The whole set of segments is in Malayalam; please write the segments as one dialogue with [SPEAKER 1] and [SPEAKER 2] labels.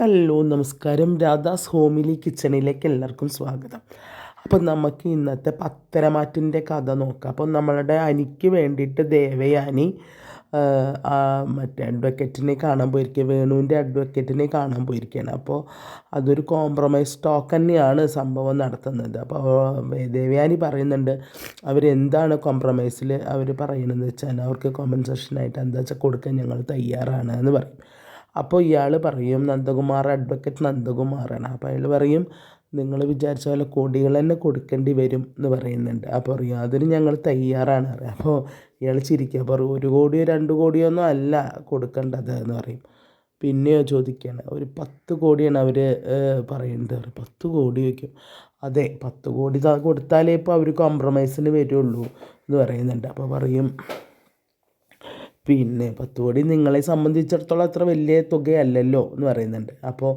[SPEAKER 1] ഹലോ നമസ്കാരം. രാധാസ് ഹോമിലി കിച്ചണിലേക്ക് എല്ലാവർക്കും സ്വാഗതം. അപ്പം നമുക്ക് ഇന്നത്തെ പത്തരമാറ്റിന്റെ കഥ നോക്കാം. അപ്പം നമ്മളുടെ അനിക്ക് വേണ്ടിയിട്ട് ദേവയാനി മറ്റേ അഡ്വക്കേറ്റിനെ കാണാൻ പോയിരിക്കുക വേണുവിന്റെ അഡ്വക്കറ്റിനെ കാണാൻ പോയിരിക്കുകയാണ് അപ്പോൾ അതൊരു കോംപ്രമൈസ് ടോക്ക് തന്നെയാണ് സംഭവം നടത്തുന്നത്. അപ്പോൾ ദേവയാനി പറയുന്നുണ്ട് അവരെന്താണ് കോംപ്രമൈസിൽ അവർ പറയുന്നത് വെച്ചാൽ അവർക്ക് കോമ്പൻസേഷനായിട്ട് എന്താ വെച്ചാൽ കൊടുക്കാൻ ഞങ്ങൾ തയ്യാറാണ് എന്ന് പറയും. അപ്പോൾ ഇയാൾ പറയും നന്ദകുമാർ അഡ്വക്കേറ്റ് നന്ദകുമാറാണ്. അപ്പോൾ അയാൾ പറയും നിങ്ങൾ വിചാരിച്ച പോലെ കൊടികൾ തന്നെ കൊടുക്കേണ്ടി വരും എന്ന് പറയുന്നുണ്ട്. അപ്പോൾ പറയും അതിന് ഞങ്ങൾ തയ്യാറാണ് പറയാം. അപ്പോൾ ഇയാൾ ചിരിക്കുക പറയും ഒരു കോടിയോ രണ്ട് കോടിയോ ഒന്നും അല്ല കൊടുക്കേണ്ടത് എന്ന് പറയും. പിന്നെയോ ചോദിക്കുകയാണ് ഒരു പത്ത് കോടിയാണ് അവർ പറയുന്നത് പറയും. പത്ത് കോടി വയ്ക്കും അതെ പത്ത് കോടി കൊടുത്താലേ ഇപ്പോൾ അവർ കോംപ്രമൈസിന് വരുള്ളൂ എന്ന് പറയുന്നുണ്ട്. അപ്പോൾ പറയും പിന്നെ പത്ത് കോടി നിങ്ങളെ സംബന്ധിച്ചിടത്തോളം അത്ര വലിയ തുകയല്ലല്ലോ എന്ന് പറയുന്നുണ്ട്. അപ്പോൾ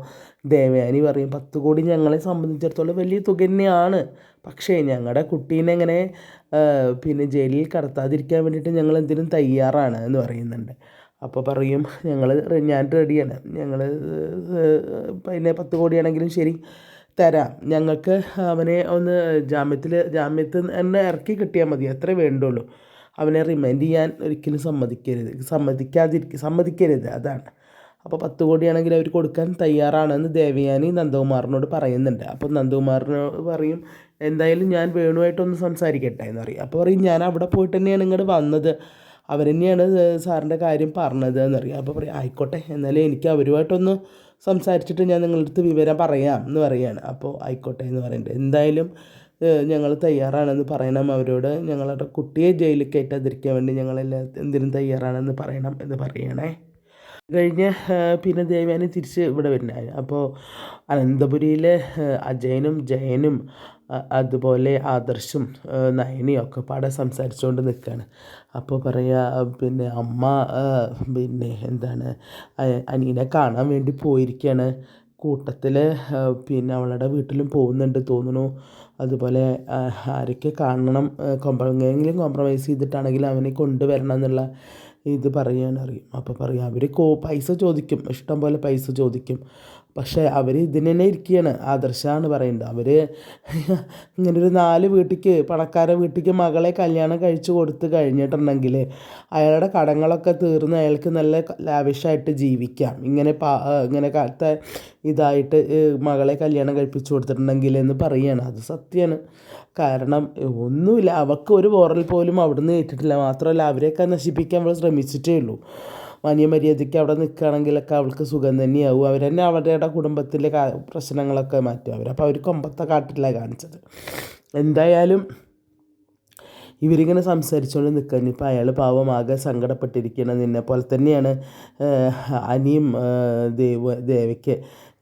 [SPEAKER 1] ദേവയാനി പറയും പത്ത് കോടി ഞങ്ങളെ സംബന്ധിച്ചിടത്തോളം വലിയ തുക തന്നെയാണ്. പക്ഷേ ഞങ്ങളുടെ കുട്ടീനെ ഇങ്ങനെ പിന്നെ ജയിലിൽ കടത്താതിരിക്കാൻ വേണ്ടിയിട്ട് ഞങ്ങൾ എന്തിനും തയ്യാറാണ് എന്ന് പറയുന്നുണ്ട്. അപ്പോൾ പറയും ഞങ്ങൾ ഞാൻ റെഡിയാണ്. ഞങ്ങൾ പിന്നെ പത്ത് കോടിയാണെങ്കിലും ശരി തരാം. ഞങ്ങൾക്ക് അവനെ ഒന്ന് ജാമ്യത്തിൽ ജാമ്യത്തിൽ തന്നെ ഇറക്കി കിട്ടിയാൽ മതി. അത്രേ വേണ്ടുള്ളൂ. അവനെ റിമൈൻഡ് ചെയ്യാൻ ഒരിക്കലും സമ്മതിക്കരുത്. സമ്മതിക്കാതിരിക്ക സമ്മതിക്കരുത്. അതാണ്. അപ്പോൾ പത്ത് കോടിയാണെങ്കിൽ അവർ കൊടുക്കാൻ തയ്യാറാണെന്ന് ദേവയാനി നന്ദകുമാറിനോട് പറയുന്നുണ്ട്. അപ്പോൾ നന്ദകുമാറിനോട് പറയും എന്തായാലും ഞാൻ വേണുമായിട്ടൊന്ന് സംസാരിക്കട്ടെ എന്ന് പറയും അപ്പോൾ പറയും ഞാൻ അവിടെ പോയിട്ട് തന്നെയാണ് ഇങ്ങോട്ട് വന്നത്. അവർ തന്നെയാണ് സാറിന്റെ കാര്യം പറഞ്ഞത് പറയും അപ്പോൾ പറയും ആയിക്കോട്ടെ എന്നാലും എനിക്ക് അവരുമായിട്ടൊന്ന് സംസാരിച്ചിട്ട് ഞാൻ നിങ്ങളുടെ അടുത്ത് വിവരം പറയാം എന്ന് പറയാണ്. അപ്പോൾ ആയിക്കോട്ടെ എന്ന് പറയുന്നുണ്ട് എന്തായാലും ഞങ്ങൾ തയ്യാറാണെന്ന് പറയണം. അവരോട് ഞങ്ങളുടെ കുട്ടിയെ ജയിലിൽ കയറ്റാതിരിക്കാൻ വേണ്ടി ഞങ്ങളെല്ലാം എന്തിനും തയ്യാറാണെന്ന് പറയണം എന്ന് പറയണേ. കഴിഞ്ഞ് പിന്നെ ദേവയാനി തിരിച്ച് ഇവിടെ വരുന്നത് അപ്പോൾ അനന്തപുരിയിലെ ആ, അജയനും ജയനും അതുപോലെ ആദർശും നയനിയും ഒക്കെ പാടെ സംസാരിച്ചുകൊണ്ട് നിൽക്കുകയാണ് അപ്പോൾ പറയാ പിന്നെ അമ്മ പിന്നെ എന്താണ് അനിയനെ കാണാൻ വേണ്ടി പോയിരിക്കുകയാണ് കൂട്ടത്തിൽ പിന്നെ അവളുടെ വീട്ടിലും പോകുന്നുണ്ട് തോന്നുന്നു. അതുപോലെ ആരൊക്കെ കാണണം എങ്ങനെയെങ്കിലും കോംപ്രമൈസ് ചെയ്തിട്ടാണെങ്കിലും അവനെ കൊണ്ടുവരണം എന്നുള്ള ഇത് പറയാനറിയും. അപ്പോൾ പറയും അവർ കോ പൈസ ചോദിക്കും. ഇഷ്ടം പോലെ പൈസ ചോദിക്കും. പക്ഷേ അവർ ഇതിന് തന്നെ ഇരിക്കുകയാണ് ആദർശമാണ് പറയുന്നത്. അവർ ഇങ്ങനെ ഒരു നാല് വീട്ടിക്ക് പണക്കാരെ വീട്ടിക്ക് മകളെ കല്യാണം കഴിച്ചു കൊടുത്ത് കഴിഞ്ഞിട്ടുണ്ടെങ്കിൽ അയാളുടെ കടങ്ങളൊക്കെ തീർന്ന് അയാൾക്ക് നല്ല ലാവിഷായിട്ട് ജീവിക്കാം. ഇങ്ങനെ പാ ഇങ്ങനെ കാലത്തെ ഇതായിട്ട് മകളെ കല്യാണം കഴിപ്പിച്ചു കൊടുത്തിട്ടുണ്ടെങ്കിൽ എന്ന് പറയുകയാണ് അത് സത്യമാണ് കാരണം ഒന്നുമില്ല. അവൾക്ക് ഒരു പോറൽ പോലും അവിടുന്ന് ഏറ്റിട്ടില്ല. മാത്രമല്ല അവരെയൊക്കെ നശിപ്പിക്കാൻ അവൾ ശ്രമിച്ചിട്ടേ ഉള്ളൂ. മാന്യ മര്യാദയ്ക്ക് അവിടെ നിൽക്കുകയാണെങ്കിലൊക്കെ അവൾക്ക് സുഖം തന്നെയാവും. അവർ തന്നെ അവരുടെ കുടുംബത്തിലെ പ്രശ്നങ്ങളൊക്കെ മാറ്റും അവർ. അപ്പോൾ അവർ കൊമ്പത്തെ കാട്ടില്ല കാണിച്ചത്. എന്തായാലും ഇവരിങ്ങനെ സംസാരിച്ചുകൊണ്ട് നിൽക്കാൻ ഇപ്പോൾ അയാൾ പാവം ആകെ സങ്കടപ്പെട്ടിരിക്കണം നിന്നെ പോലെ തന്നെയാണ് അനിയും ദേവ ദേവയ്ക്ക്.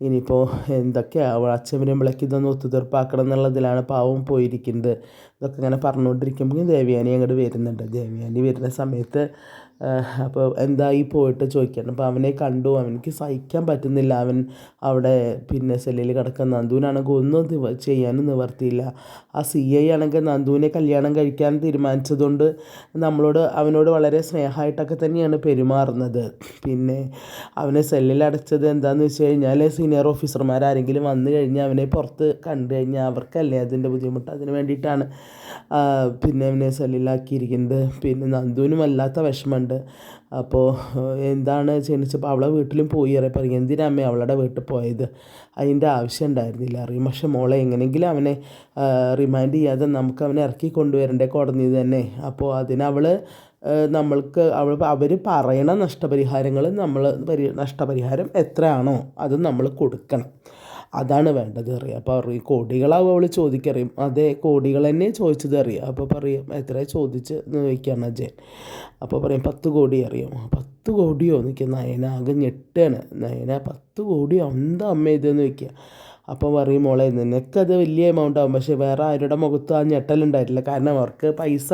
[SPEAKER 1] ഇനിയിപ്പോൾ എന്തൊക്കെയാണ് അച്ഛനും വിളക്കി ഇതൊന്ന് ഒത്തുതീർപ്പാക്കണം എന്നുള്ളതിലാണ് പാവം പോയിരിക്കുന്നത്. ഇതൊക്കെ ഇങ്ങനെ പറഞ്ഞുകൊണ്ടിരിക്കുമ്പോൾ ദേവയാനി അങ്ങോട്ട് വരുന്നുണ്ട്. ദേവയാനി വരുന്ന സമയത്ത് അപ്പോൾ എന്തായി പോയിട്ട് ചോദിക്കണം. അപ്പോൾ അവനെ കണ്ടു. അവനിക്ക് സഹിക്കാൻ പറ്റുന്നില്ല. അവൻ അവിടെ പിന്നെ സെല്ലിൽ കിടക്കുന്ന നന്ദുവിനാണെങ്കിൽ ഒന്നും നിവ ചെയ്യാനും നിവർത്തിയില്ല. ആ സി ഐ ആണെങ്കിൽ നന്ദുവിനെ കല്യാണം കഴിക്കാൻ തീരുമാനിച്ചതുകൊണ്ട് നമ്മളോട് അവനോട് വളരെ സ്നേഹമായിട്ടൊക്കെ തന്നെയാണ് പെരുമാറുന്നത്. പിന്നെ അവനെ സെല്ലിൽ അടച്ചത് എന്താണെന്ന് വെച്ച് കഴിഞ്ഞാൽ സീനിയർ ഓഫീസർമാരാരെങ്കിലും വന്നു കഴിഞ്ഞാൽ അവനെ പുറത്ത് കണ്ടു കഴിഞ്ഞാൽ അവർക്കല്ലേ അതിന്റെ ബുദ്ധിമുട്ട്. അതിന് വേണ്ടിയിട്ടാണ് പിന്നെ അവനെ സെല്ലിലാക്കിയിരിക്കുന്നത് പിന്നെ നന്ദുവിനും വല്ലാത്ത വിഷമമുണ്ട്. അപ്പോൾ എന്താണ് ജനിച്ചപ്പോൾ അവളെ വീട്ടിലും പോയി അറിയാം. പറയും എന്തിനാ അമ്മ അവളുടെ വീട്ടിൽ പോയത്? അതിന്റെ ആവശ്യം ഉണ്ടായിരുന്നില്ല. അറിയും. പക്ഷെ മോളെ എങ്ങനെയെങ്കിലും അവനെ റിമൈൻഡ് ചെയ്യാതെ നമുക്ക് അവനെ ഇറക്കി കൊണ്ടുവരണ്ടേ കോടതി തന്നെ. അപ്പോൾ അതിനവൾ നമ്മൾക്ക് അവൾ അവർ പറയണ നഷ്ടപരിഹാരങ്ങൾ നമ്മൾ പരി നഷ്ടപരിഹാരം എത്രയാണോ അത് നമ്മൾ കൊടുക്കണം. അതാണ് വേണ്ടത് അറിയാം. അപ്പോൾ അറിയും കോടികളാവും അവൾ ചോദിക്കറിയും അതേ കോടികൾ തന്നെ ചോദിച്ചത് അറിയാം. അപ്പോൾ പറയും എത്ര ചോദിച്ച് ചോദിക്കുകയാണ് അജയൻ. അപ്പോൾ പറയും പത്ത് കോടി അറിയാം. പത്ത് കോടിയോ? നിൽക്കുക നയന ആകെ ഞെട്ടാണ്. നയന പത്ത് കോടിയോ എന്താ അമ്മ ഇതെന്ന് ചോദിക്കുക. അപ്പോൾ പറയും മോളെ നിനക്കത് വലിയ എമൗണ്ട് ആവും. പക്ഷേ വേറെ ആരുടെ മുഖത്തും ആ ഞെട്ടലുണ്ടായിട്ടില്ല കാരണം അവർക്ക് പൈസ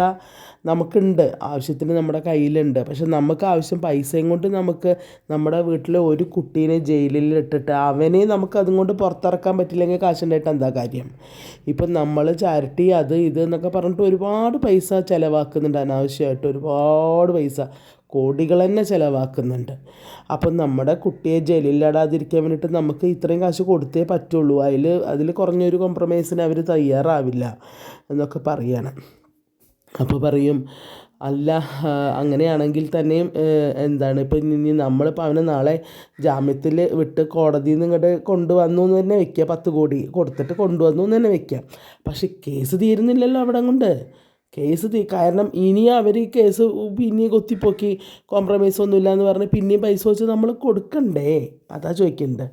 [SPEAKER 1] നമുക്കുണ്ട്. ആവശ്യത്തിന് നമ്മുടെ കയ്യിലുണ്ട്. പക്ഷെ നമുക്ക് ആവശ്യം പൈസയും കൊണ്ട് നമുക്ക് നമ്മുടെ വീട്ടിലെ ഒരു കുട്ടീനെ ജയിലിൽ ഇട്ടിട്ട് അവനെ നമുക്ക് അതും കൊണ്ട് പുറത്തിറക്കാൻ പറ്റില്ലെങ്കിൽ കാശുണ്ടായിട്ട് എന്താ കാര്യം? ഇപ്പം നമ്മൾ ചാരിറ്റി അത് ഇത് എന്നൊക്കെ പറഞ്ഞിട്ട് ഒരുപാട് പൈസ ചിലവാക്കുന്നുണ്ട് അനാവശ്യമായിട്ട്. ഒരുപാട് പൈസ. കോടികൾ തന്നെ ചിലവാക്കുന്നുണ്ട്. അപ്പം നമ്മുടെ കുട്ടിയെ ജയിലിലിടാതിരിക്കാൻ വേണ്ടിയിട്ട് നമുക്ക് ഇത്രയും കാശ് കൊടുത്തേ പറ്റുള്ളൂ. അതിൽ അതിൽ കുറഞ്ഞൊരു കോംപ്രമൈസിന് അവർ തയ്യാറാവില്ല എന്നൊക്കെ പറയാണ്. അപ്പോൾ പറയും അല്ല അങ്ങനെയാണെങ്കിൽ തന്നെയും എന്താണ് ഇപ്പം ഇനി നമ്മളിപ്പോൾ അവനെ നാളെ ജാമ്യത്തിൽ വിട്ട് കോടതിയിൽ നിന്ന് ഇങ്ങോട്ട് കൊണ്ടുവന്നു എന്ന് തന്നെ വെക്കുക പത്ത് കോടി കൊടുത്തിട്ട് കൊണ്ടുവന്നു എന്ന് തന്നെ വെക്കുക പക്ഷേ കേസ് തീരുന്നില്ലല്ലോ അവിടെ കൊണ്ട് കേസ് തീ കാരണം ഇനി അവർ ഈ കേസ് പിന്നെയും കൊത്തിപ്പൊക്കി കോംപ്രമൈസ് ഒന്നുമില്ല എന്ന് പറഞ്ഞ് പിന്നെയും പൈസ വെച്ച് നമ്മൾ കൊടുക്കണ്ടേ? അതാ ചോദിക്കുന്നത്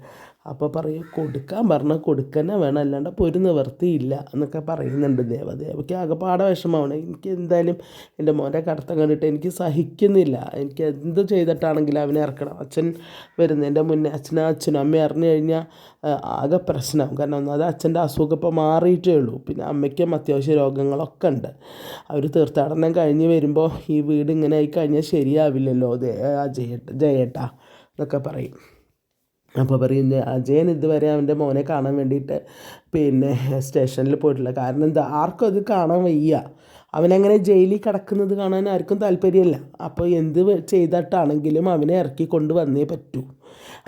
[SPEAKER 1] അപ്പോൾ പറയും കൊടുക്കാൻ പറഞ്ഞാൽ കൊടുക്കന്നെ വേണം അല്ലാണ്ട് അപ്പോൾ ഒരു നിവർത്തിയില്ല എന്നൊക്കെ പറയുന്നുണ്ട് ദേവദേവയ്ക്ക് ആകെപ്പാടെ വിഷമമാണ്. എനിക്ക് എന്തായാലും എന്റെ മോന്റെ കടത്തം കണ്ടിട്ട് എനിക്ക് സഹിക്കുന്നില്ല. എനിക്ക് എന്ത് ചെയ്തിട്ടാണെങ്കിലും അവനെ ഇറക്കണം. അച്ഛൻ വരുന്നതിന്റെ മുന്നേ അച്ഛനും അച്ഛനും അമ്മ ഇറങ്ങി കഴിഞ്ഞാൽ ആകെ പ്രശ്നം. കാരണം ഒന്നാമത് അച്ഛന്റെ അസുഖം ഇപ്പോൾ മാറിയിട്ടേ ഉള്ളൂ. പിന്നെ അമ്മയ്ക്കും അത്യാവശ്യ രോഗങ്ങളൊക്കെ ഉണ്ട്. അവർ തീർത്ഥാടനം കഴിഞ്ഞ് വരുമ്പോൾ ഈ വീട് ഇങ്ങനെ ആയി കഴിഞ്ഞാൽ ശരിയാവില്ലല്ലോ. ജയേട്ട ജയേട്ട എന്നൊക്കെ പറയും. അപ്പോൾ പറയുന്നത് അജയൻ ഇതുവരെ അവന്റെ മോനെ കാണാൻ വേണ്ടിയിട്ട് പിന്നെ സ്റ്റേഷനിൽ പോയിട്ടില്ല. കാരണം എന്താ ആർക്കും അത് കാണാൻ വയ്യ. അവനങ്ങനെ ജയിലിൽ കിടക്കുന്നത് കാണാൻ ആർക്കും താല്പര്യമില്ല. അപ്പോൾ എന്ത് ചെയ്തിട്ടാണെങ്കിലും അവനെ ഇറക്കി കൊണ്ട് വന്നേ പറ്റൂ.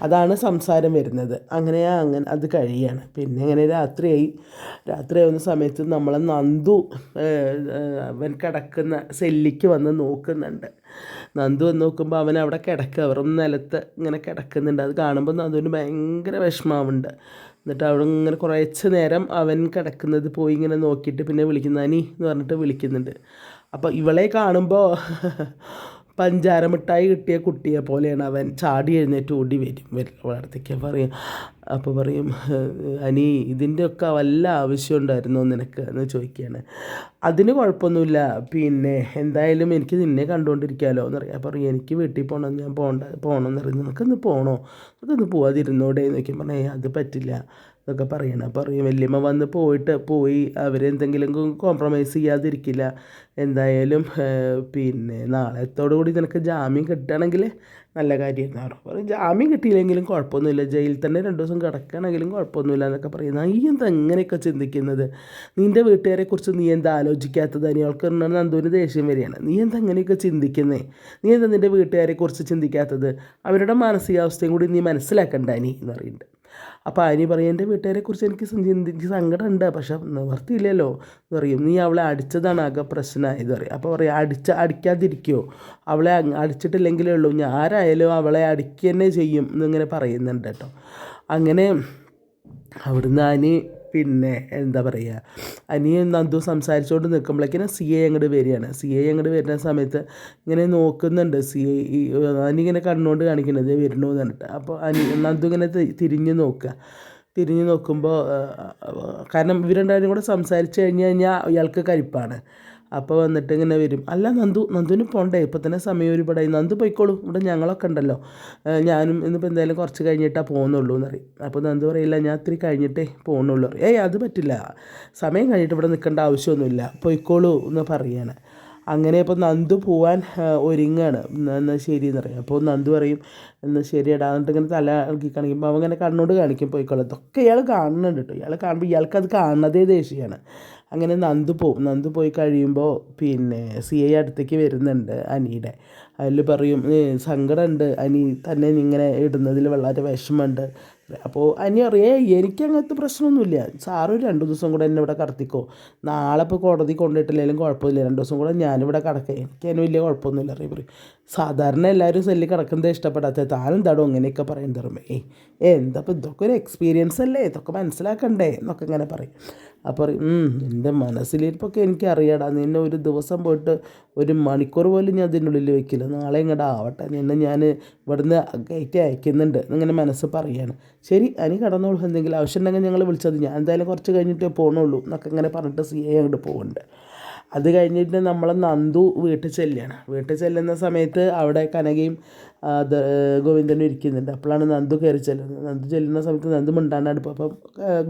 [SPEAKER 1] അതാണ് സംസാരം വരുന്നത്. അങ്ങനെ അങ്ങനെ അത് കഴിയാണ്. പിന്നെ അങ്ങനെ രാത്രിയായി. രാത്രിയാവുന്ന സമയത്ത് നമ്മളെ നന്ദു അവൻ കിടക്കുന്ന സെല്ലിക്ക് വന്ന് നോക്കുന്നുണ്ട്. നന്ദു വന്ന് നോക്കുമ്പോൾ അവൻ അവിടെ കിടക്കുക വെറും നിലത്ത് ഇങ്ങനെ കിടക്കുന്നുണ്ട്. അത് കാണുമ്പോൾ നന്ദുവിന് ഭയങ്കര വിഷമാവുന്നുണ്ട് എന്നിട്ട് അവിടെ ഇങ്ങനെ കുറച്ച് നേരം അവൻ കിടക്കുന്നത് പോയി ഇങ്ങനെ നോക്കിയിട്ട് പിന്നെ വിളിക്കുന്ന എന്ന് പറഞ്ഞിട്ട് വിളിക്കുന്നുണ്ട്. അപ്പോൾ ഇവളെ കാണുമ്പോൾ പഞ്ചാര മിഠായി കിട്ടിയ കുട്ടിയെ പോലെയാണ് അവൻ. ചാടി എഴുന്നേറ്റ് ഓടി വരും. വളർത്തേക്ക് പറയും. അപ്പോൾ പറയും അനി ഇതിന്റെയൊക്കെ വല്ല ആവശ്യം ഉണ്ടായിരുന്നോ നിനക്ക്? എന്ന് ചോദിക്കുകയാണ്. അതിന് കുഴപ്പമൊന്നുമില്ല. പിന്നെ എന്തായാലും എനിക്ക് നിന്നെ കണ്ടുകൊണ്ടിരിക്കാമല്ലോ എന്ന് പറയാം. പറയും എനിക്ക് വീട്ടിൽ പോകണം ഞാൻ പോകണ്ട പോകണമെന്ന് പറയും. നിനക്കൊന്ന് പോകണോ നിനക്കൊന്ന് പോവാതിരുന്നോടെ എന്ന് നോക്കി പറഞ്ഞാൽ അത് പറ്റില്ല. എന്നൊക്കെ പറയണം പറയും വല്യമ്മ വന്ന് പോയിട്ട് പോയി അവരെന്തെങ്കിലും കോംപ്രമൈസ് ചെയ്യാതിരിക്കില്ല. എന്തായാലും പിന്നെ നാളത്തോടു കൂടി നിനക്ക് ജാമ്യം കിട്ടുകയാണെങ്കിൽ നല്ല കാര്യമായിരുന്നു അവർ പറയും ജാമ്യം കിട്ടിയില്ലെങ്കിലും കുഴപ്പമൊന്നുമില്ല. ജയിലിൽ തന്നെ രണ്ട് ദിവസം കിടക്കുകയാണെങ്കിലും കുഴപ്പമൊന്നുമില്ല എന്നൊക്കെ പറയുന്നത്. നീ എന്താ എങ്ങനെയൊക്കെ ചിന്തിക്കുന്നത്? നിന്റെ വീട്ടുകാരെക്കുറിച്ച് നീ എന്താ ആലോചിക്കാത്തത്? അവൾക്ക് നന്ദുവിന് ദേഷ്യം വരികയാണ്. നീ എന്താ എങ്ങനെയൊക്കെ ചിന്തിക്കുന്നത് നീ എന്താ നിന്റെ വീട്ടുകാരെക്കുറിച്ച് ചിന്തിക്കാത്തത്? അവരുടെ മാനസികാവസ്ഥയും കൂടി നീ മനസ്സിലാക്കണ്ട നീ എന്ന് പറയുന്നുണ്ട്. അപ്പോൾ അനി പറയും എന്റെ വീട്ടുകാരെക്കുറിച്ച് എനിക്ക് എനിക്ക് സങ്കടമുണ്ട്. പക്ഷെ നിവർത്തിയില്ലല്ലോ. എന്ന് പറയും നീ അവളെ അടിച്ചതാണ് ആകെ പ്രശ്നമായത് പറയും. അപ്പോൾ പറയും അടിച്ച അടിക്കാതിരിക്കുമോ അവളെ അടിച്ചിട്ടില്ലെങ്കിലേ ഉള്ളൂ. ഞാൻ ആരായാലും അവളെ അടിക്കുക തന്നെ ചെയ്യും. എന്നിങ്ങനെ പറയുന്നുണ്ട് കേട്ടോ. അങ്ങനെ അവിടുന്ന് അനി പിന്നെ എന്താ പറയുക അനിയും നന്ദു സംസാരിച്ചുകൊണ്ട് നിൽക്കുമ്പോഴേക്കിനും സി എ അങ്ങോട്ട് വരികയാണ് സി എ അങ്ങോട്ട് വരുന്ന സമയത്ത് ഇങ്ങനെ നോക്കുന്നുണ്ട്. സി എ അനിങ്ങനെ കണ്ണുകൊണ്ട് കാണിക്കുന്നത് വരണമെന്ന് പറഞ്ഞിട്ട്. അപ്പോൾ അനി നന്ദു ഇങ്ങനെ തിരിഞ്ഞ് നോക്കുക തിരിഞ്ഞ് നോക്കുമ്പോൾ കാരണം ഇവരുണ്ടായിരുന്നു കൂടെ സംസാരിച്ച് കഴിഞ്ഞ് കഴിഞ്ഞാൽ ഇയാൾക്ക് കരിപ്പാണ്. അപ്പോൾ വന്നിട്ട് ഇങ്ങനെ വരും. അല്ല നന്ദു നന്ദുവിന് പോണ്ടേ? ഇപ്പം തന്നെ സമയം ഒരുപാടായി. നന്ദു പോയിക്കോളൂ. ഇവിടെ ഞങ്ങളൊക്കെ ഉണ്ടല്ലോ. ഞാനും ഇന്നിപ്പോൾ എന്തായാലും കുറച്ച് കഴിഞ്ഞിട്ടാ പോകുന്നുള്ളൂ എന്ന് പറയും. അപ്പോൾ നന്ദു പറയില്ല ഞാൻ ഇത്തിരി കഴിഞ്ഞിട്ടേ പോകുന്നുള്ളൂ ഏയ് അത് പറ്റില്ല. സമയം കഴിഞ്ഞിട്ട് ഇവിടെ നിൽക്കേണ്ട ആവശ്യമൊന്നുമില്ല. പോയിക്കോളൂ എന്ന് പറയാണ്. അങ്ങനെ ഇപ്പോൾ നന്ദു പോവാൻ ഒരുങ്ങാണ്. എന്നാൽ ശരി എന്ന് പറയും. അപ്പോൾ നന്ദു പറയും എന്നാൽ ശരി ഇടാ എന്നിട്ട് ഇങ്ങനെ തല ഇളക്കി കാണിക്കുമ്പോൾ അവൻ ഇങ്ങനെ കണ്ണോട് കാണിക്കും. പോയിക്കോളൂ. ഇതൊക്കെ ഇയാൾ കാണുന്നുണ്ട് കേട്ടോ. ഇയാൾ കാണുമ്പോൾ ഇയാൾക്ക് അത് കാണുന്നതേ ദേഷ്യമാണ്. അങ്ങനെ നന്ദു പോവും നന്ദു പോയി കഴിയുമ്പോൾ പിന്നെ സി ഐ അടുത്തേക്ക് വരുന്നുണ്ട് അനിയുടെ. അതിൽ പറയും സങ്കടമുണ്ട് അനി തന്നെ ഇങ്ങനെ ഇടുന്നതിൽ വളരെ വിഷമമുണ്ട് അപ്പോൾ അനി അറിയേ എനിക്ക് അങ്ങനത്തെ പ്രശ്നമൊന്നുമില്ല. സാറ് രണ്ട് ദിവസം കൂടെ എന്നെ ഇവിടെ കടത്തിക്കോ. നാളെ ഇപ്പോൾ കോടതി കൊണ്ടിട്ടില്ലെങ്കിലും കുഴപ്പമില്ല. രണ്ട് ദിവസം കൂടെ ഞാനിവിടെ കിടക്കാം. എനിക്ക് അതിന് വലിയ കുഴപ്പമൊന്നുമില്ല അറിയാം പറയും. സാധാരണ എല്ലാവരും സെല്ലിൽ കിടക്കുന്നത് ഇഷ്ടപ്പെടാത്ത താനെന്താടോ അങ്ങനെയൊക്കെ പറയും തരുമ്പോൾ ഏയ് എന്താ ഇപ്പം ഇതൊക്കെ ഒരു എക്സ്പീരിയൻസ് അല്ലേ? ഇതൊക്കെ മനസ്സിലാക്കണ്ടേ? എന്നൊക്കെ ഇങ്ങനെ പറയും. അപ്പോൾ എന്റെ മനസ്സിലിരിപ്പൊക്കെ എനിക്കറിയാടാ നിന്നെ ഒരു ദിവസം പോയിട്ട് ഒരു മണിക്കൂർ പോലും ഞാൻ അതിനുള്ളിൽ വെക്കില്ല. നാളെ ഇങ്ങോട്ട് ആവട്ടെ നിന്നെ ഞാൻ ഇവിടുന്ന് കയറ്റി അയക്കുന്നുണ്ട് എന്നിങ്ങനെ മനസ്സ് പറയാണ്. ശരി അനി കടന്നോളൂ. എന്തെങ്കിലും ആവശ്യം ഉണ്ടെങ്കിൽ ഞങ്ങൾ വിളിച്ചത് ഞാൻ എന്തായാലും കുറച്ച് കഴിഞ്ഞിട്ടേ പോകണുള്ളൂ എന്നൊക്കെ ഇങ്ങനെ പറഞ്ഞിട്ട് സി എ അങ്ങോട്ട് പോകുന്നുണ്ട് അത് കഴിഞ്ഞിട്ട് നമ്മൾ നന്ദു വീട്ടിൽ ചെല്ലുകയാണ്. വീട്ടിൽ ചെല്ലുന്ന സമയത്ത് അവിടെ കനകയും ഗോവിന്ദനും ഇരിക്കുന്നുണ്ട്. അപ്പോഴാണ് നന്ദു കയറി ചെല്ലുന്നത്. നന്ദു ചെല്ലുന്ന സമയത്ത് നന്ദു മിണ്ടാണ്ട് അടുപ്പം. അപ്പം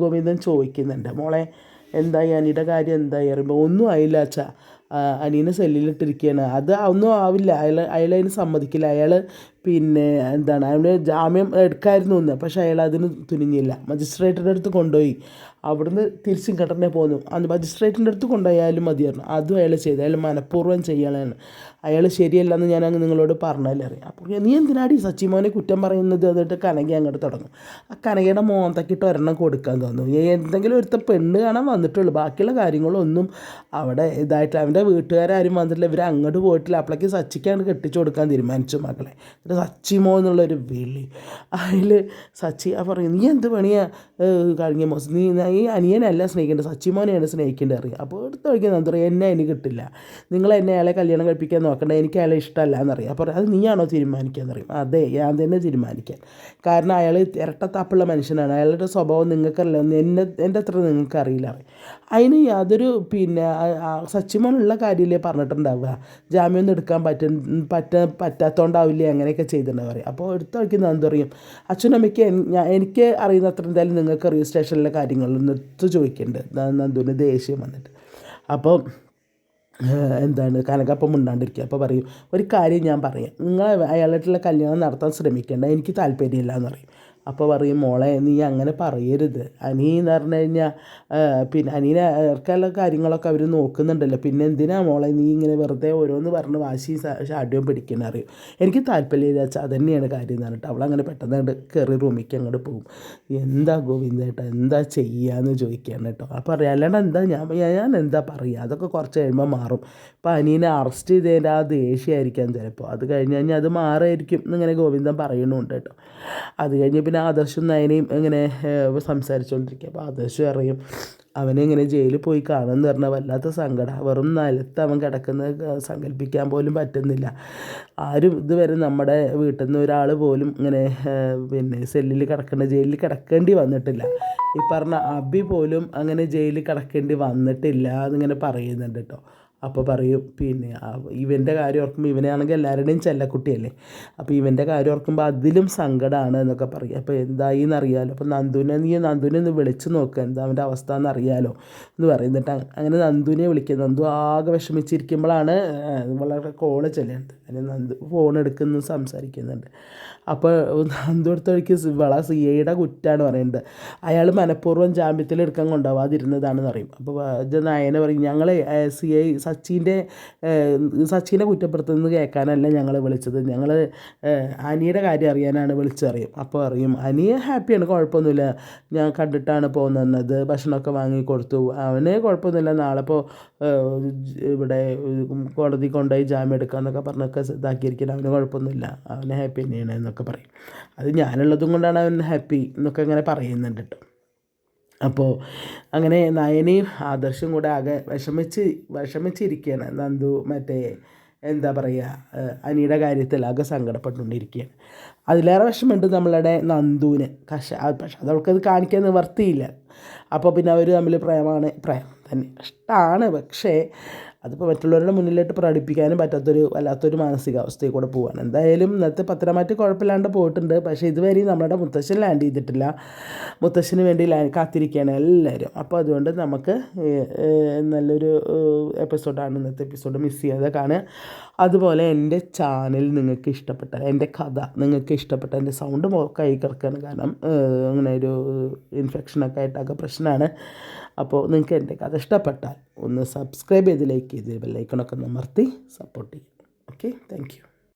[SPEAKER 1] ഗോവിന്ദൻ ചോദിക്കുന്നുണ്ട് മോളെ എന്തായി? അനിയുടെ കാര്യം എന്തായി? അറിയുമ്പോൾ ഒന്നും ആയില്ല അച്ഛാ. അനീനെ സെല്ലിലിട്ടിരിക്കുകയാണ് അത് ഒന്നും ആവില്ല. അയാൾ അയാൾ അതിന് സമ്മതിക്കില്ല. അയാൾ പിന്നെ എന്താണ്? അവന് ജാമ്യം എടുക്കായിരുന്നു എന്ന്. പക്ഷേ അയാൾ അതിന് തുനിഞ്ഞില്ല. മജിസ്ട്രേറ്റിന്റെ അടുത്ത് കൊണ്ടുപോയി. അവിടുന്ന് തിരിച്ചും കിട്ടണേ പോന്നു. അന്ന് മജിസ്ട്രേറ്റിന്റെ അടുത്ത് കൊണ്ടുപോയാലും മതിയായിരുന്നു. അതും അയാൾ ചെയ്തു. അയാൾ മനഃപൂർവം ചെയ്യണതാണ് അയാൾ ശരിയല്ലെന്ന് ഞാൻ അങ്ങ് നിങ്ങളോട് പറഞ്ഞാലേ അറിയാം. അപ്പോൾ നീ എന്തിനാടി സച്ചിമോനെ കുറ്റം പറയുന്നത്? എന്നിട്ട് കനകി അങ്ങോട്ട് തുടങ്ങും. ആ കനകയുടെ മോന്തക്കിട്ട് ഒരെണ്ണം കൊടുക്കാൻ തോന്നുന്നു എന്തെങ്കിലും ഒരുത്ത പെണ്ണ് കാണാൻ വന്നിട്ടുള്ളൂ. ബാക്കിയുള്ള കാര്യങ്ങളൊന്നും അവിടെ ഇതായിട്ട് അവന്റെ വീട്ടുകാരും വന്നിട്ടില്ല. ഇവർ അങ്ങോട്ട് പോയിട്ടില്ല. അപ്പോഴേക്ക് സച്ചിക്കാണ് കെട്ടിച്ചു കൊടുക്കാൻ തീരുമാനിച്ചു മക്കളെ. എന്നിട്ട് സച്ചിമോ എന്നുള്ളൊരു വിളി. അതിൽ സച്ചി ആ പറയും നീ എന്ത് പണിയാ കഴിഞ്ഞ മോസം നീ ഈ അനിയനല്ല സ്നേഹിക്കേണ്ടത് സച്ചിമോനെയാണ് സ്നേഹിക്കേണ്ടത് അറിയാം. അപ്പോൾ എടുത്ത് കഴിക്കുന്നത് എന്താ പറയുക എന്നെ എനിക്ക് കിട്ടില്ല. നിങ്ങൾ എന്നെ അയാളെ കല്യാണം കഴിപ്പിക്കാൻ നോക്കണ്ട എനിക്ക് അയാളെ ഇഷ്ടമല്ല എന്നറിയാം. അപ്പോൾ അത് നീയാണോ തീരുമാനിക്കുക എന്നറിയും. അതെ ഞാൻ തന്നെ തീരുമാനിക്കാൻ കാരണം അയാൾ ഇരട്ടത്താപ്പുള്ള മനുഷ്യനാണ്. അയാളുടെ സ്വഭാവം നിങ്ങൾക്കറിയില്ല. എന്നെ എന്റെ അത്ര നിങ്ങൾക്ക് അറിയില്ല അതിന് യാതൊരു പിന്നെ സച്ചിമോനുള്ള കാര്യമില്ലേ പറഞ്ഞിട്ടുണ്ടാവുക. ജാമ്യമൊന്നും എടുക്കാൻ പറ്റ പറ്റ പറ്റാത്തതുകൊണ്ടാവില്ലേ അങ്ങനെയൊക്കെ ചെയ്തിട്ടുണ്ടാവുക അപ്പോൾ എടുത്ത് കഴിക്കുന്നത് എന്താ പറയും അച്ഛനമ്മയ്ക്ക് എനിക്ക് അറിയുന്ന അത്ര എന്തായാലും നിങ്ങൾക്ക് അറിയും കാര്യങ്ങളിൽ നിർത്ത് ചോദിക്കേണ്ടത് നന്ദുവിന് ദേഷ്യം വന്നിട്ട്. അപ്പോൾ എന്താണ്? കനകപ്പം മിണ്ടാണ്ടിരിക്കുക. അപ്പോൾ പറയും ഒരു കാര്യം ഞാൻ പറയാം. നിങ്ങൾ അയാളായിട്ടുള്ള കല്യാണം നടത്താൻ ശ്രമിക്കേണ്ട. എനിക്ക് താല്പര്യമില്ല എന്ന് പറയും. അപ്പോൾ പറയും മോളെ നീ അങ്ങനെ പറയരുത്. അനി എന്ന് പറഞ്ഞു കഴിഞ്ഞാൽ പിന്നെ അനീനെ കാര്യങ്ങളൊക്കെ അവർ നോക്കുന്നുണ്ടല്ലോ. പിന്നെ എന്തിനാ മോളെ നീ ഇങ്ങനെ വെറുതെ ഓരോന്ന് പറഞ്ഞ് വാശി ഷാഡ്യവും പിടിക്കണം? അറിയും. എനിക്ക് താല്പര്യമില്ല വെച്ചാൽ അത് തന്നെയാണ് കാര്യം എന്ന് പറഞ്ഞിട്ട് അവളങ്ങനെ പെട്ടെന്ന് അങ്ങോട്ട് കയറി റൂമിലേക്ക് അങ്ങോട്ട് പോകും. എന്താ ഗോവിന്ദേട്ടാ എന്താ ചെയ്യാന്ന് ചോദിക്കുകയാണ് കേട്ടോ. അപ്പോൾ അറിയാം അല്ലാണ്ട് എന്താ ഞാൻ ഞാൻ എന്താ പറയുക അതൊക്കെ കുറച്ച് കഴിയുമ്പോൾ മാറും. അപ്പം അനീനെ അറസ്റ്റ് ചെയ്തതിന്റെ ആ ദേഷ്യമായിരിക്കാം ചിലപ്പോൾ അത് കഴിഞ്ഞ് കഴിഞ്ഞാൽ അത് മാറായിരിക്കും എന്നിങ്ങനെ ഗോവിന്ദൻ പറയുന്നുണ്ട് കേട്ടോ. അത് കഴിഞ്ഞ് പിന്നെ ആദർശും നയനയും ഇങ്ങനെ സംസാരിച്ചുകൊണ്ടിരിക്കുക അപ്പോൾ ആദർശം അറിയും അവനെ ഇങ്ങനെ ജയിലിൽ പോയി കാണുമെന്ന് പറഞ്ഞാൽ വല്ലാത്ത സങ്കടം. വെറും നിലത്ത് അവൻ കിടക്കുന്നത് സങ്കല്പിക്കാൻ പോലും പറ്റുന്നില്ല. ആരും ഇതുവരെ നമ്മുടെ വീട്ടിൽ നിന്ന് ഒരാൾ പോലും ഇങ്ങനെ പിന്നെ സെല്ലിൽ കിടക്കേണ്ട ജയിലിൽ കിടക്കേണ്ടി വന്നിട്ടില്ല. ഈ പറഞ്ഞ അബി പോലും അങ്ങനെ ജയിലിൽ കിടക്കേണ്ടി വന്നിട്ടില്ല എന്നിങ്ങനെ പറയുന്നുണ്ട് കേട്ടോ അപ്പോൾ പറയും പിന്നെ ഇവന്റെ കാര്യം ഓർക്കുമ്പോൾ ഇവനാണെങ്കിൽ എല്ലാവരുടെയും ചെല്ലക്കുട്ടിയല്ലേ? അപ്പോൾ ഇവന്റെ കാര്യം ഓർക്കുമ്പോൾ അതിലും സങ്കടമാണ് എന്നൊക്കെ പറയും. അപ്പോൾ എന്തായി എന്നറിയാലോ അപ്പോൾ നന്ദുനെ നീ നന്ദുനെ ഒന്ന് വിളിച്ച് നോക്കുക എന്താ അവന്റെ അവസ്ഥ എന്നറിയാലോ എന്ന് പറയുന്നിട്ട് അങ്ങനെ നന്ദുവിനെ വിളിക്കുക നന്ദു ആകെ വിഷമിച്ചിരിക്കുമ്പോഴാണ് വളരെ കോൾ ചെല്ലുന്നത് അങ്ങനെ നന്ദു ഫോൺ എടുക്കുന്നു സംസാരിക്കുന്നുണ്ട്. അപ്പോൾ നന്ദു എടുത്ത വഴിക്ക് വള സി ഐയുടെ കുറ്റാണ് പറയുന്നത് അയാൾ മനഃപൂർവം ജാമ്യത്തിൽ എടുക്കാൻ കൊണ്ടുപോവാതിരുന്നതാണെന്ന് പറയും. അപ്പോൾ നയനെ പറയും ഞങ്ങൾ സി ഐ സച്ചിന്റെ സച്ചിനെ കുറ്റപ്പെടുത്തുന്നത് കേൾക്കാനല്ല ഞങ്ങൾ വിളിച്ചത്. ഞങ്ങൾ അനിയുടെ കാര്യം അറിയാനാണ് വിളിച്ചറിയും അപ്പോൾ അറിയും അനിയെ ഹാപ്പിയാണ് കുഴപ്പമൊന്നുമില്ല. ഞാൻ കണ്ടിട്ടാണ് പോകുന്നത് ഭക്ഷണമൊക്കെ വാങ്ങി കൊടുത്തു. അവന് കുഴപ്പമൊന്നുമില്ല. നാളെ ഇപ്പോൾ ഇവിടെ കോടതി കൊണ്ടുപോയി ജാമ്യം എടുക്കാമെന്നൊക്കെ പറഞ്ഞൊക്കെ ഇതാക്കിയിരിക്കണം അവന് കുഴപ്പമൊന്നുമില്ല. അവന് ഹാപ്പി തന്നെയാണ് എന്നൊക്കെ പറയും. അത് ഞാനുള്ളതും കൊണ്ടാണ് അവൻ ഹാപ്പി എന്നൊക്കെ അങ്ങനെ പറയുന്നുണ്ട് കേട്ടോ. അപ്പോൾ അങ്ങനെ നയനയും ആദർശവും കൂടെ ആകെ വിഷമിച്ച് വിഷമിച്ചിരിക്കുകയാണ്. നന്ദു മറ്റേ എന്താ പറയുക അനിയുടെ കാര്യത്തിൽ ആകെ സങ്കടപ്പെട്ടുകൊണ്ടിരിക്കുകയാണ്. അതിലേറെ വിഷമമുണ്ട് നമ്മളുടെ നന്ദുവിന്. കഷ പക്ഷെ അതവൾക്കത് കാണിക്കാൻ നിവർത്തിയില്ല. അപ്പോൾ പിന്നെ അവർ തമ്മിൽ പ്രേമമാണ് പ്രേമം തന്നെ. ഇഷ്ടമാണ് പക്ഷേ അതിപ്പോൾ മറ്റുള്ളവരുടെ മുന്നിലോട്ട് പ്രകടിപ്പിക്കാനും പറ്റാത്തൊരു വല്ലാത്തൊരു മാനസികാവസ്ഥയിൽ കൂടെ പോവാണ്. എന്തായാലും ഇന്നത്തെ പത്രമാറ്റ് കുഴപ്പമില്ലാണ്ട് പോയിട്ടുണ്ട്. പക്ഷേ ഇതുവരെ നമ്മുടെ മുത്തശ്ശൻ ലാൻഡ് ചെയ്തിട്ടില്ല. മുത്തശ്ശന് വേണ്ടി ലാൻഡ് കാത്തിരിക്കുകയാണ് എല്ലാവരും. അപ്പോൾ അതുകൊണ്ട് നമുക്ക് നല്ലൊരു എപ്പിസോഡാണ് ഇന്നത്തെ എപ്പിസോഡ് മിസ് ചെയ്യാതെ കാണുക. അതുപോലെ എന്റെ ചാനൽ നിങ്ങൾക്ക് ഇഷ്ടപ്പെട്ട എന്റെ കഥ നിങ്ങൾക്ക് ഇഷ്ടപ്പെട്ട എന്റെ സൗണ്ട് കൈ കിടക്കുകയാണ് കാരണം അങ്ങനെ ഒരു ഇൻഫെക്ഷനൊക്കെ ആയിട്ടൊക്കെ പ്രശ്നമാണ്. അപ്പോൾ നിങ്ങൾക്ക് എന്റെ കഥ ഇഷ്ടപ്പെട്ടാൽ ഒന്ന് സബ്സ്ക്രൈബ് ചെയ്ത് ലൈക്ക് ചെയ്ത് ബെല്ലൈക്കണൊക്കെ ഒന്ന് അമർത്തി സപ്പോർട്ട് ചെയ്യും. Okay thank